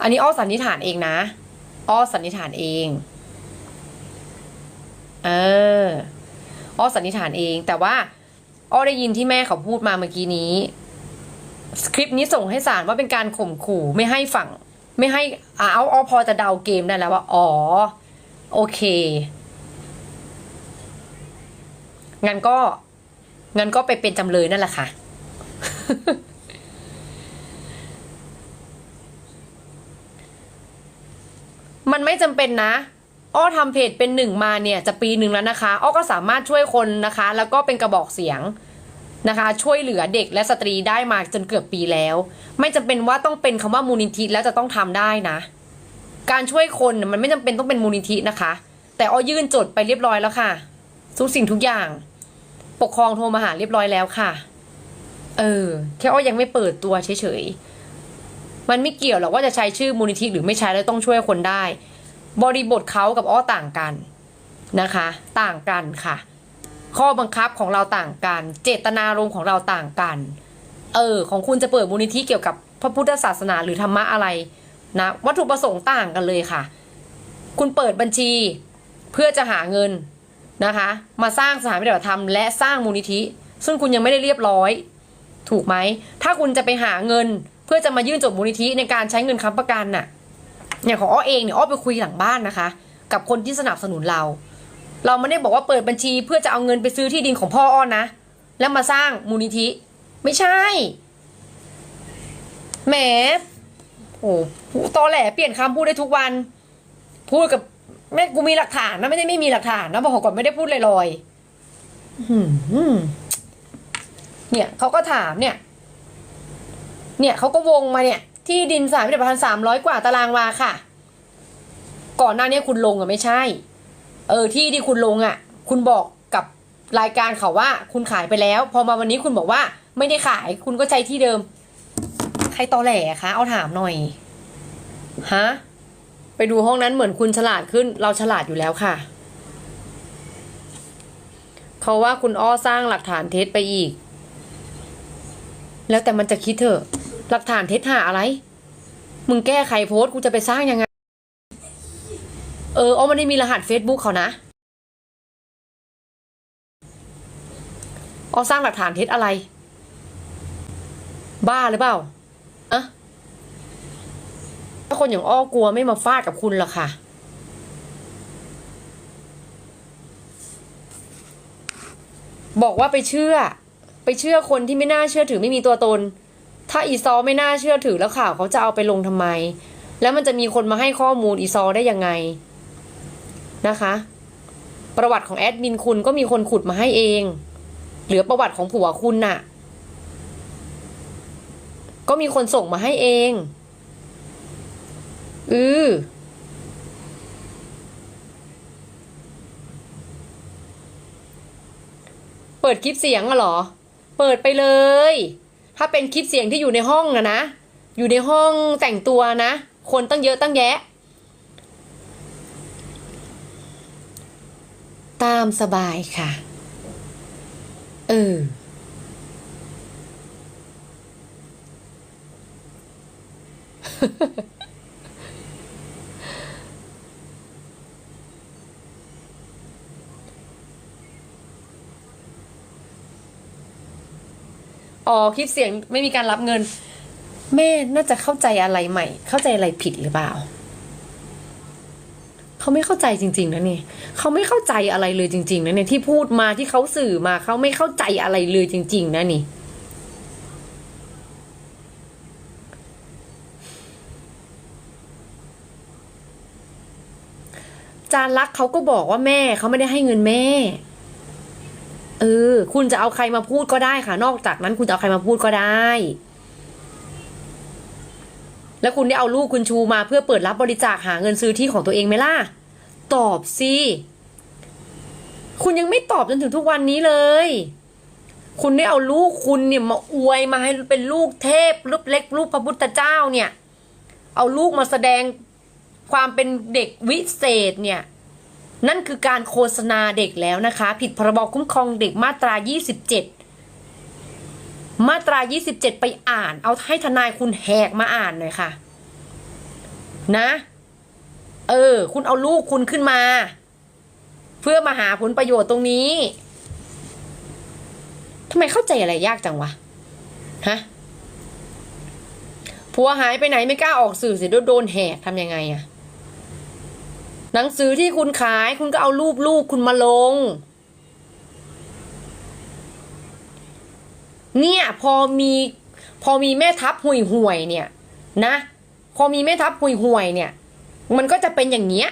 อันนี้อ้อสันนิษฐานเองนะ อ้อสันนิษฐานเอง เออ อ้อสันนิษฐานเอง แต่ว่า อ้อได้ยินที่แม่เขาพูดมาเมื่อกี้นี้สคริปต์นี้ส่งให้ศาลว่าเป็นการข่มขู่ไม่ให้ฝั่ง ไม่ให้อ่าเอาอ้อพอจะเดาเกมได้แล้วว่า อ๋อ โอเค งั้นก็ งั้นก็ไปเป็นจำเลยนั่นแหละค่ะ มันไม่จำเป็นนะ อ้อทำเพจเป็นหนึ่งมาเนี่ยจะปีหนึ่งแล้วนะคะ อ้อก็สามารถช่วยคนนะคะ แล้วก็เป็นกระบอกเสียงนะคะ ช่วยเหลือเด็กและสตรีได้มาจนเกือบปีแล้ว ไม่จำเป็นว่าต้องเป็นคำว่ามูลนิธิแล้วจะต้องทำได้นะ การช่วยคนมันไม่จำเป็นต้องเป็นมูลนิธินะคะ แต่อ้อยื่นจดไปเรียบร้อยแล้วค่ะทุกสิ่งทุกอย่าง ปกครองโทรมาหาเรียบร้อยแล้วค่ะ เออ แค่อ้อยังไม่เปิดตัวเฉยๆมันไม่เกี่ยวหรอกว่าจะใช้ชื่อมูลนิธิหรือไม่ใช้แล้วต้องช่วยคนได้ บริบทเขากับอ้อต่างกันนะคะ ต่างกันค่ะ ข้อบังคับของเราต่างกัน เจตนารมณ์ของเราต่างกัน เออ ของคุณจะเปิดมูลนิธิเกี่ยวกับพระพุทธศาสนาหรือธรรมะอะไรนะวัตถุประสงค์ต่างกันเลยค่ะ คุณเปิดบัญชีเพื่อจะหาเงินนะคะ มาสร้างสถานปฏิบัติธรรมและสร้างมูลนิธิ ซึ่งคุณยังไม่ได้เรียบร้อย ถูกไหม ถ้าคุณจะไปหาเงิน เพื่อจะมายื่นจดมูลนิธิในการใช้เงินค้ำประกันน่ะ อย่างของอ้อเองเนี่ยอ้อไปคุยหลังบ้านนะคะ กับคนที่สนับสนุนเรา เราไม่ได้บอกว่าเปิดบัญชีเพื่อจะเอาเงินไปซื้อที่ดินของพ่ออ้อนะ แล้วมาสร้างมูลนิธิ ไม่ใช่แหมโอ้ตอแหลเปลี่ยนคำพูดได้ทุกวัน พูดกับแม่กูมีหลักฐานนะไม่ได้ไม่มีหลักฐานนะบอกก่อนไม่ได้พูดลอยๆเนี่ยเขาก็ถามเนี่ย เนี่ยเขาก็วงมาเนี่ย ที่ดินสามพิพิธภัณฑ์สามร้อยกว่าตารางวาค่ะ ก่อนหน้านี้คุณลงอะไม่ใช่ เออที่ที่คุณลงอะคุณบอกกับรายการเขาว่า คุณขายไปแล้ว พอมาวันนี้คุณบอกว่า ไม่ได้ขายคุณก็ใช้ที่เดิม ใครตอแหลคะเอาถามหน่อยฮะไปดูห้องนั้นเหมือนคุณฉลาดขึ้น เราฉลาดอยู่แล้วค่ะเขาว่าคุณอ้อสร้างหลักฐานเท็จไปอีก แล้วแต่มันจะคิดเถอะ หลักฐานเท็จหาอะไร มึงแก้ไขโพสต์กูจะไปสร้างยังไง เอออ้อไม่ได้มีรหัส Facebook เขานะอ้อสร้างหลักฐานเท็จอะไร บ้าหรือเปล่าอะถ้าคนอย่างอ้อกลัวไม่มาฟาดกับคุณหรอกค่ะบอกว่าไปเชื่อ ไปเชื่อคนที่ไม่น่าเชื่อถือไม่มีตัวตน ถ้าอีซอไม่น่าเชื่อถือแล้วข่าวเขาจะเอาไปลงทำไม แล้วมันจะมีคนมาให้ข้อมูลอีซอได้ยังไงนะคะ ประวัติของแอดมินคุณก็มีคนขุดมาให้เอง เหลือประวัติของผัวคุณน่ะ ก็มีคนส่งมาให้เองอือเปิดคลิปเสียงอะเหรอ เปิดไปเลย ถ้าเป็นคลิปเสียงที่อยู่ในห้องอะนะ อยู่ในห้องแต่งตัวนะ คนตั้งเยอะตั้งแยะ ตามสบายค่ะ เออ อ๋อคลิปเสียงไม่มีการรับเงิน แม่น่าจะเข้าใจอะไรใหม่ เข้าใจอะไรผิดหรือเปล่าเขาไม่เข้าใจจริง ๆนะเนี่ยเขาไม่เข้าใจอะไรเลยจริง ๆนะเนี่ยที่พูดมาที่เขาสื่อมาเขาไม่เข้าใจอะไรเลยจริง ๆ นะนี่จานรักเขาก็บอกว่าแม่เขาไม่ได้ให้เงินแม่ เออ คุณจะเอาใครมาพูดก็ได้ค่ะ นอกจากนั้นคุณจะเอาใครมาพูดก็ได้ แล้วคุณได้เอาลูกคุณชูมาเพื่อเปิดรับบริจาคหาเงินซื้อที่ของตัวเองไหมล่ะ ตอบสิคุณยังไม่ตอบจนถึงทุกวันนี้เลย คุณได้เอาลูกคุณเนี่ยมาอวยมาให้เป็นลูกเทพรูปเล็กลูกพระพุทธเจ้าเนี่ย เอาลูกมาแสดงความเป็นเด็กวิเศษเนี่ย นั่นคือการโฆษณาเด็กแล้วนะคะ ผิดพรบคุ้มครองเด็กมาตรา 27 มาตรา 27 ไปอ่าน เอาให้ทนายคุณแหกมาอ่านหน่อยค่ะ นะ เออ คุณเอาลูกคุณขึ้นมา เพื่อมาหาผลประโยชน์ตรงนี้ทำไมเข้าใจอะไรยากจังวะ ฮะผัวหายไปไหนไม่กล้าออกสื่อเสียโดนแหกทำยังไงอะ หนังสือที่คุณขายคุณก็เอารูปลูกคุณมาลง เนี่ยพอมีพอมีแม่ทัพห่วยห่วยเนี่ยนะ พอมีแม่ทัพห่วยห่วยเนี่ย มันก็จะเป็นอย่างเนี้ย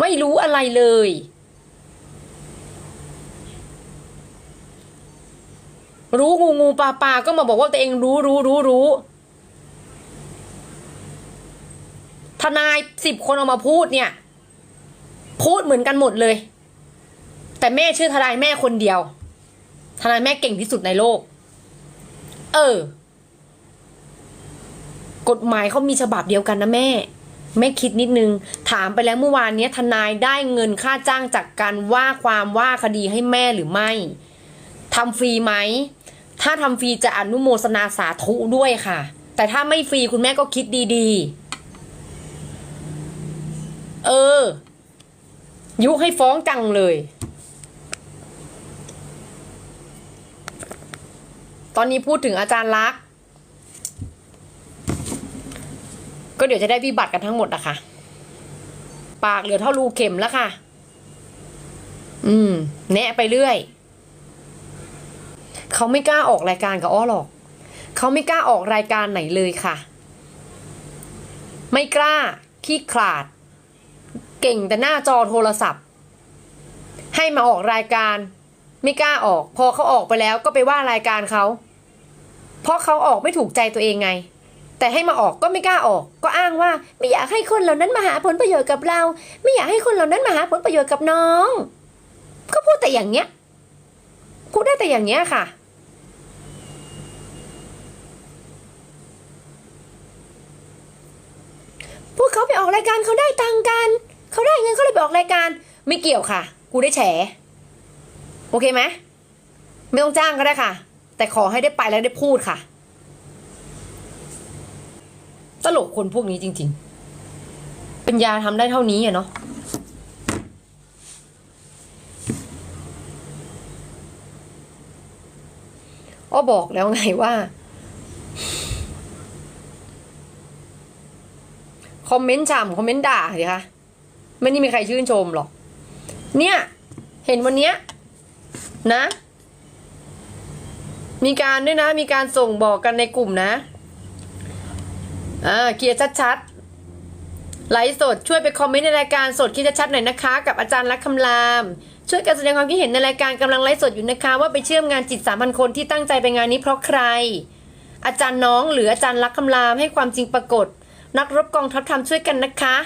ไม่รู้อะไรเลย รู้งูงูปลาปลาก็มาบอกว่าตัวเองรู้รู้รู้รู้ ทนายสิบคนเอามาพูดเนี่ย พูดเหมือนกันหมดเลย แต่แม่ชื่อทนายแม่คนเดียว ทนายแม่เก่งที่สุดในโลก เออ กฎหมายเขามีฉบับเดียวกันนะแม่แม่คิดนิดนึง ถามไปแล้วเมื่อวานนี้ทนายได้เงินค่าจ้างจากการว่าความว่าคดีให้แม่หรือไม่ทำฟรีไหม ถ้าทำฟรีจะอนุโมทนาสาธุด้วยค่ะ แต่ถ้าไม่ฟรีคุณแม่ก็คิดดีๆ เออ ยุให้ฟ้องจังเลย ตอนนี้พูดถึงอาจารย์ลักษ์ก็เดี๋ยวจะได้วิบัติกันทั้งหมดนะคะ ปากเหลือเท่ารูเข็มแล้วค่ะ อืม แนะไปเรื่อย เขาไม่กล้าออกรายการกับอ้อหรอก เขาไม่กล้าออกรายการไหนเลยค่ะ ไม่กล้าขี้ขลาด เก่งแต่หน้าจอโทรศัพท์ ให้มาออกรายการ ไม่กล้าออก พอเขาออกไปแล้วก็ไปว่ารายการเขาเพราะเขาออกไม่ถูกใจตัวเองไง แต่ให้มาออกก็ไม่กล้าออก ก็อ้างว่าไม่อยากให้คนเหล่านั้นมาหาผลประโยชน์กับเรา ไม่อยากให้คนเหล่านั้นมาหาผลประโยชน์กับน้อง ก็พูดแต่อย่างเนี้ยพูดได้แต่อย่างเนี้ยค่ะพวกเขาไปออกรายการเขาได้ตังค์กัน เขาได้เงินเขาเลยไปออกรายการ ไม่เกี่ยวค่ะ กูได้แฉ โอเคไหมไม่ต้องจ้างก็ได้ค่ะ แต่ขอให้ได้ไปแล้วได้พูดค่ะ ตลกคนพวกนี้จริงๆเป็นยาทำได้เท่านี้อะเนาะอ้อบอกแล้วไงว่า คอมเมนต์ฉ่ำคอมเมนต์ด่าสิคะ ไม่ได้มีใครชื่นชมหรอก เนี่ย เห็นวันเนี้ยนะ มีการด้วยนะ มีการส่งบอกกันในกลุ่มนะอ่าเคลียร์ชัดๆไลฟ์สดช่วยไปคอมเมนต์ในรายการสดเคลียชัดๆหน่อยนะคะ กับอาจารย์รักคำราม ช่วยกันแสดงความคิดเห็นในรายการกำลังไลฟ์สดอยู่นะคะ ว่าไปเชื่อมงานจิตสามพันคนที่ตั้งใจไปงานนี้เพราะใคร อาจารย์น้องหรืออาจารย์รักคำรามให้ความจริงปรากฏ นักรบกองทัพทำช่วยกันนะคะ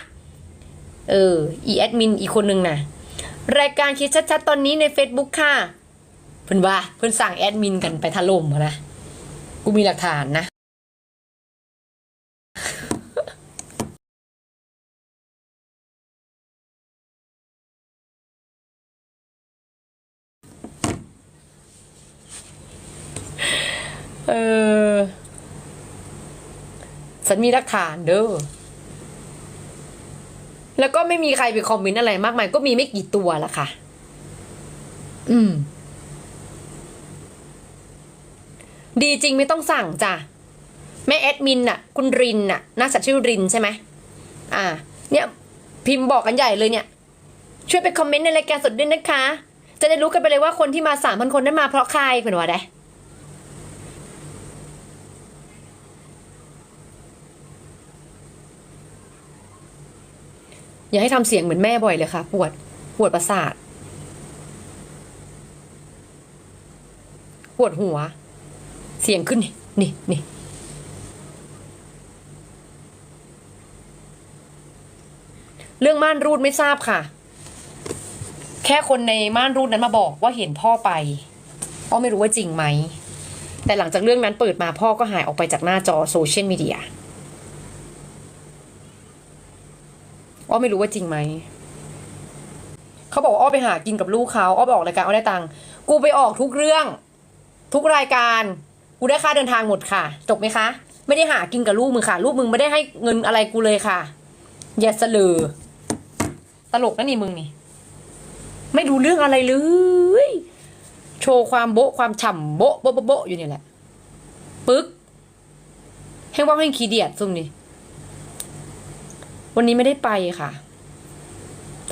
เออ อีแอดมินอีกคนนึงนะรายการคิดชัดๆ ตอนนี้ใน Facebook ค่ะเพิ่นว่าเพิ่นสั่งแอดมินกันไปถล่มนะ กูมีหลักฐานนะ เออ ฉันมีหลักฐานเด้อ แล้วก็ไม่มีใครไปคอมเมนต์อะไรมากมาย ก็มีไม่กี่ตัวละค่ะ อืม ดีจริงไม่ต้องสั่งจ้ะแม่แอดมินน่ะ คุณรินน่ะน่าจะชื่อรินใช่ไหมอ่า เนี่ย พิมพ์บอกกันใหญ่เลยเนี่ย ช่วยไปคอมเมนต์ในรายการสดด้วยนะคะ จะได้รู้กันไปเลยว่าคนที่มาสามพันคนนั้นมาเพราะใครเป็นว่าได้ อย่าให้ทำเสียงเหมือนแม่บ่อยเลยค่ะ ปวดปวดประสาท ปวดหัว เสียงขึ้นนี่นี่นี่เรื่องม่านรูดไม่ทราบค่ะ แค่คนในม่านรูดนั้นมาบอกว่าเห็นพ่อไปพ่อไม่รู้ว่าจริงไหม แต่หลังจากเรื่องนั้นเปิดมาพ่อก็หายออกไปจากหน้าจอโซเชียลมีเดีย อ้อไม่รู้ว่าจริงไหมเขาบอกว่าอ้อไปหากินกับลูกเขาอ้อไปออกรายการอ้อได้ตังค์กูไปออกทุกเรื่อง ทุกรายการกูได้ค่าเดินทางหมดค่ะ จบไหมคะ ไม่ได้หากินกับลูกมึงค่ะ ลูกมึงไม่ได้ให้เงินอะไรกูเลยค่ะ อย่าเสลือตลกนะนี่มึงนี่ ไม่รู้เรื่องอะไรเลย โชว์ความโบะความฉ่ำโบะโบะโบะอยู่นี่แหละ ปึ๊ก ให้ว่าให้ขี้เดียดซุ่มนี่ วันนี้ไม่ได้ไปค่ะ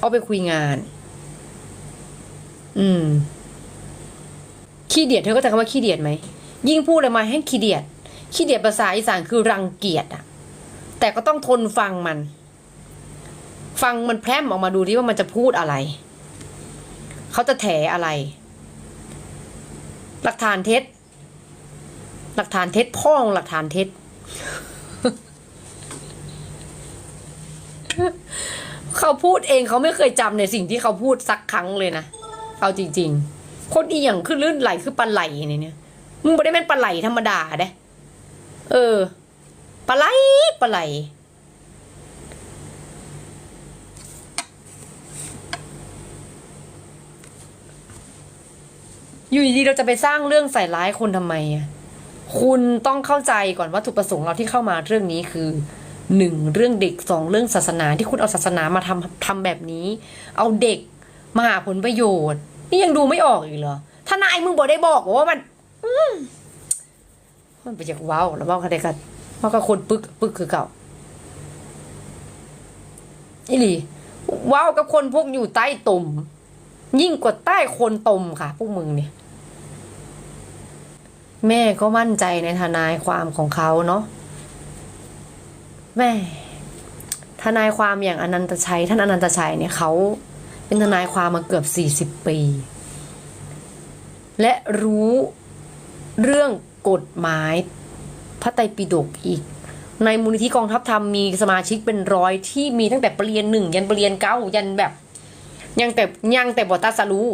เอาไปคุยงาน อืม ขี้เดียดเธอก็จะคำว่าขี้เดียดไหม ยิ่งพูดอะไรมาให้ขี้เดียด ขี้เดียดภาษาอีสานคือรังเกียจอะแต่ก็ต้องทนฟังมัน ฟังมันแพร่มออกมาดูที่ว่ามันจะพูดอะไร เขาจะแถอะไร หลักฐานเท็จ หลักฐานเท็จพ่องหลักฐานเท็จ เขาพูดเองเขาไม่เคยจำในสิ่งที่เขาพูดสักครั้งเลยนะ เอาจริง ๆ คนอีหยังคือลื่นไหลคือปลาไหลเนี่ยมึงไม่ได้แม่นปลาไหลธรรมดาเด้เออปลาไหลปลาไหลอยู่ดีเราจะไปสร้างเรื่องใส่ร้ายคนทำไมอะคุณต้องเข้าใจก่อนวัตถุประสงค์เราที่เข้ามาเรื่องนี้คือ หนึ่งเรื่องเด็กสองเรื่องศาสนาที่คุณเอาศาสนามาทำทำแบบนี้ เอาเด็กมาหาผลประโยชน์ นี่ยังดูไม่ออกอีกเหรอทนายมึงบอกได้บอกว่ามัน อืมันไปจากว้าวแล้วว้ากันได้กันเว้ากับคนปึกปึกคือเก่าอีหลีว้าวกับคนพวกอยู่ใต้ตุ่มยิ่งกว่าใต้โคนตมค่ะ พวกมึงเนี่ย แม่ก็มั่นใจในทนายความของเขาเนาะ แม่ทนายความอย่างอนันตชัย ท่านอนันตชัยเนี่ยเขาเป็นทนายความมาเกือบสี่สิบปี และรู้เรื่องกฎหมายพระไตรปิฎกอีก ในมูลนิธิกองทัพธรรมมีสมาชิกเป็นร้อยที่มีตั้งแต่ปรริญญาหนึ่งยันปรริญญาเก้ายันแบบ ยังแต่ยังแต่บทตัสรู้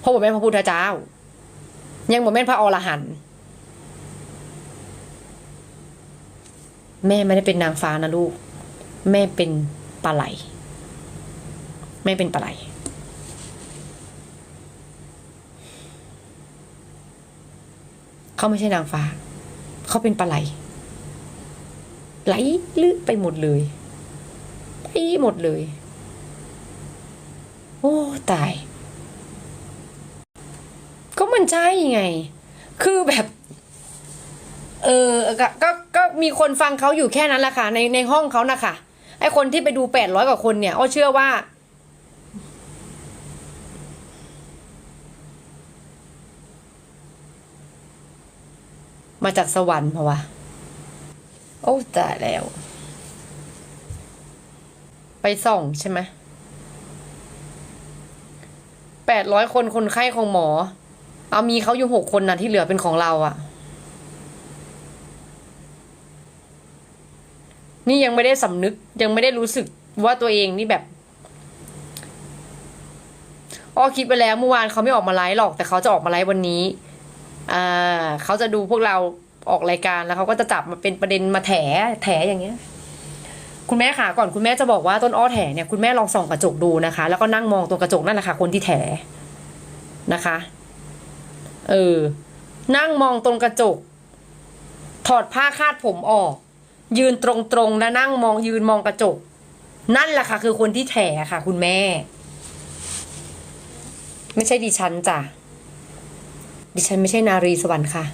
เพราะบทแม่พระพุทธเจ้า ยังบทแม่พระอรหันต์ แม่ไม่ได้เป็นนางฟ้านะลูก แม่เป็นปลาไหล แม่เป็นปลาไหล เขาไม่ใช่นางฟ้า เขาเป็นปลาไหล ไหลลื่ไปหมดเลยไปหมดเลย โอ้ตาย ก็มันใช่ไง คือแบบ เออก็ก็ มีคนฟังเขาอยู่แค่นั้นแหละค่ะ ในในห้องเขานะคะไอคนที่ไปดูแปดร้อยกว่าคนเนี่ยอ้อเชื่อว่า มาจากสวรรค์เพราะว่าโอ้ตายแล้ว ไปส่องใช่ไหมแปดร้อยคนคนไข้ของหมอ เอามีเขาอยู่หกคนนะที่เหลือเป็นของเราอะ นี่ยังไม่ได้สำนึกยังไม่ได้รู้สึกว่าตัวเองนี่แบบอ้อคิดไปแล้วเมื่อวานเขาไม่ออกมาไลฟ์หรอก แต่เขาจะออกมาไลฟ์วันนี้ อ่าเขาจะดูพวกเราออกรายการแล้วเขาก็จะจับมาเป็นประเด็นมาแถแถอย่างเงี้ย คุณแม่ค่ะก่อนคุณแม่จะบอกว่าต้นอ้อแถเนี่ยคุณแม่ลองส่องกระจกดูนะคะ แล้วก็นั่งมองตรงกระจกนั่นแหละค่ะคนที่แถนะคะ เออ นั่งมองตรงกระจก ถอดผ้าคาดผมออก ยืนตรงๆแล้วนั่งมองยืนมองกระจก นั่นแหละค่ะ คือคนที่แถค่ะ คุณแม่ ไม่ใช่ดิฉันจ้ะดิฉันไม่ใช่นารีสวรรค์ค่ะ